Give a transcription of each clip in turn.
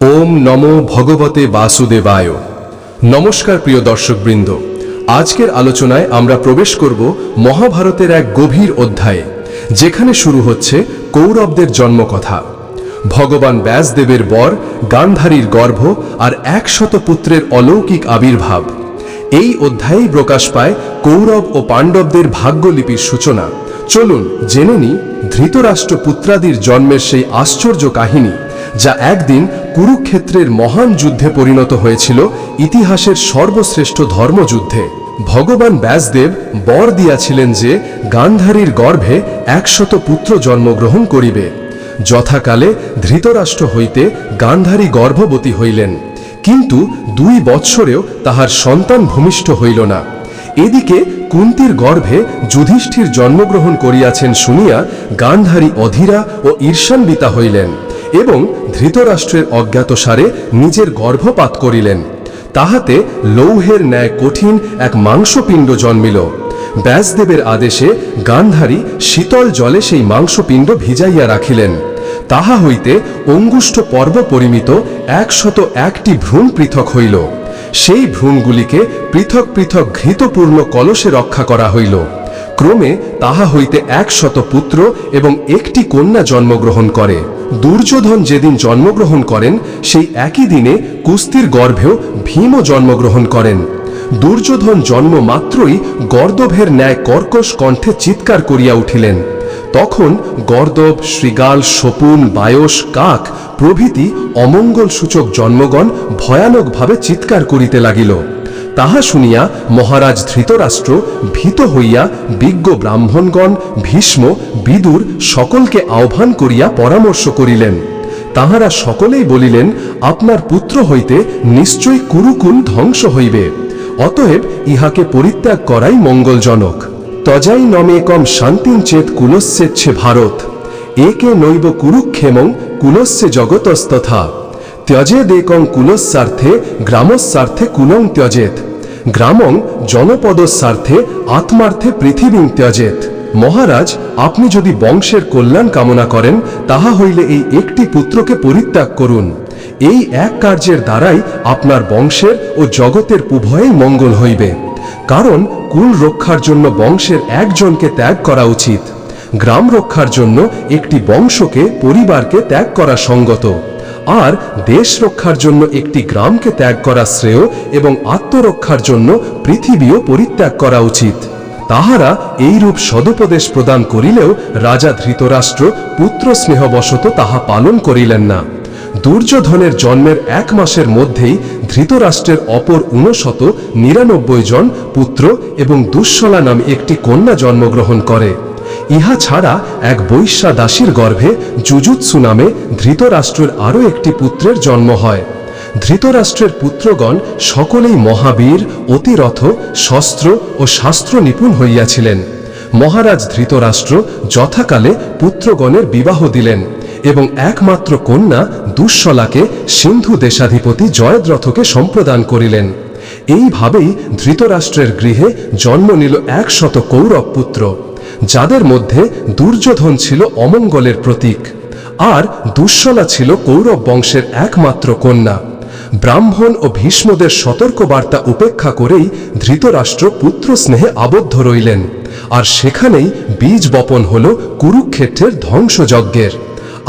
ওম নমো ভগবতে বাসুদেবায়। নমস্কার প্রিয় দর্শকবৃন্দ, আজকের আলোচনায় আমরা প্রবেশ করব মহাভারতের এক গভীর অধ্যায়ে, যেখানে শুরু হচ্ছে কৌরবদের জন্মকথা। ভগবান ব্যাসদেবের বর, গান্ধারীর গর্ভ আর একশত পুত্রের অলৌকিক আবির্ভাব। এই অধ্যায়েই প্রকাশ পায় কৌরব ও পাণ্ডবদের ভাগ্যলিপির সূচনা। চলুন জেনে নি ধৃতরাষ্ট্র পুত্রাদির জন্মের সেই আশ্চর্য কাহিনী। যা একদিন কুরুক্ষেত্রের মহান যুদ্ধে পরিণত হয়েছিল ইতিহাসের সর্বশ্রেষ্ঠ ধর্মযুদ্ধে। ভগবান ব্যাসদেব বর দিয়াছিলেন যে গান্ধারীর গর্ভে একশত পুত্র জন্মগ্রহণ করিবে। যথাকালে ধৃতরাষ্ট্র হইতে গান্ধারী গর্ভবতী হইলেন। কিন্তু দুই বৎসরেও তাহার সন্তান ভূমিষ্ঠ হইল না। এদিকে কুন্তির গর্ভে যুধিষ্ঠির জন্মগ্রহণ করিয়াছেন শুনিয়া গান্ধারী অধীরা ও ঈর্ষান্বিতা হইলেন। এবং ধৃতরাষ্ট্রের অজ্ঞাতসারে নিজের গর্ভপাত করিলেন। তাহাতে লৌহের ন্যায় কঠিন এক মাংসপিণ্ড জন্মিল। ব্যাসদেবের আদেশে গান্ধারী শীতল জলে সেই মাংসপিণ্ড ভিজাইয়া রাখিলেন। তাহা হইতে অঙ্গুষ্ঠ পর্ব পরিমিত একশত একটি ভ্রূণ পৃথক হইল। সেই ভ্রূণগুলিকে পৃথক পৃথক ঘৃতপূর্ণ কলসে রক্ষা করা হইল। ক্রমে তাহা হইতে একশত পুত্র এবং একটি কন্যা জন্মগ্রহণ করে। দুর্যোধন যেদিন জন্মগ্রহণ করেন, সেই একই দিনে কুস্তির গর্ভেও ভীমও জন্মগ্রহণ করেন। দুর্যোধন জন্ম মাত্রই গর্দভের ন্যায় কর্কশ কণ্ঠে চিৎকার করিয়া উঠিলেন। তখন গর্দব শৃগাল শপুন বায়স, কাক প্রভৃতি অমঙ্গল সূচক জন্মগণ ভয়ানকভাবে চিৎকার করিতে লাগিল। তাহা শুনিয়া মহারাজ ধৃতরাষ্ট্র ভীত হইয়া বিজ্ঞ ব্রাহ্মণগণ, ভীষ্ম, বিদুর সকলকে আহ্বান করিয়া পরামর্শ করিলেন। তাহারা সকলেই বলিলেন, আপনার পুত্র হইতে নিশ্চয় কুরুকুল ধ্বংস হইবে। অতএব ইহাকে পরিত্যাগ করাই মঙ্গলজনক। তজাই নমেকম শান্তিং চেত কুলস্যেচ্ছে ভারত। একে নৈব কুরুক্ষেমং কুলস্যে জগতস্তথা। ত্যজেদেকং কুলস্বার্থে, গ্রামস্বার্থে কুলং ত্যজেত। গ্রামং জনপদস্বার্থে, আত্মার্থে পৃথিবীং ত্যজেত। মহারাজ, আপনি যদি বংশের কল্যাণ কামনা করেন, তাহা হইলে এই একটি পুত্রকে পরিত্যাগ করুন। এই এক কার্যের দ্বারাই আপনার বংশের ও জগতের উভয়েই মঙ্গল হইবে। কারণ কুল রক্ষার জন্য বংশের একজনকে ত্যাগ করা উচিত। গ্রাম রক্ষার জন্য একটি বংশকে, পরিবারকে ত্যাগ করা সঙ্গত। আর দেশ রক্ষার জন্য একটি গ্রামকে ত্যাগ করা শ্রেয় এবং আত্মরক্ষার জন্য পৃথিবীও পরিত্যাগ করা উচিত। তাহারা এইরূপ সদুপদেশ প্রদান করিলেও রাজা ধৃতরাষ্ট্র পুত্র স্নেহবশত তাহা পালন করিলেন না। দুর্যোধনের জন্মের এক মাসের মধ্যেই ধৃতরাষ্ট্রের অপর ঊনশত নিরানব্বই জন পুত্র এবং দুঃশলা নামে একটি কন্যা জন্মগ্রহণ করে। ইহা ছাড়া এক বৈশ্যা দাসীর গর্ভে জুজুৎসু নামে ধৃতরাষ্ট্রের আরও একটি পুত্রের জন্ম হয়। ধৃতরাষ্ট্রের পুত্রগণ সকলেই মহাবীর, অতিরথ শস্ত্র ও শাস্ত্র নিপুণ হইয়াছিলেন। মহারাজ ধৃতরাষ্ট্র যথাকালে পুত্রগণের বিবাহ দিলেন এবং একমাত্র কন্যা দুঃশলাকে সিন্ধু দেশাধিপতি জয়দ্রথকে সম্প্রদান করিলেন। এইভাবেই ধৃতরাষ্ট্রের গৃহে জন্ম নিল একশত কৌরব পুত্র। যাদের মধ্যে দুর্যোধন ছিল অমঙ্গলের প্রতীক, আর দুঃশলা ছিল কৌরব বংশের একমাত্র কন্যা। ব্রাহ্মণ ও ভীষ্মদের সতর্ক বার্তা উপেক্ষা করেই ধৃতরাষ্ট্র পুত্র স্নেহে আবদ্ধ রইলেন, আর সেখানেই বীজ বপন হল কুরুক্ষেত্রের ধ্বংসযজ্ঞের।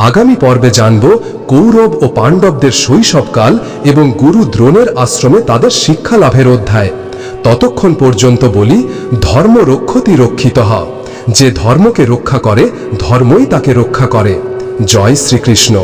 আগামী পর্বে জানব কৌরব ও পাণ্ডবদের শৈশবকাল এবং গুরু দ্রোণের আশ্রমে তাদের শিক্ষা লাভের অধ্যায়। ততক্ষণ পর্যন্ত বলি ধর্ম রক্ষতি রক্ষিত হ যে ধর্মকে রক্ষা করে ধর্মই তাকে রক্ষা করে। জয় শ্রীকৃষ্ণ।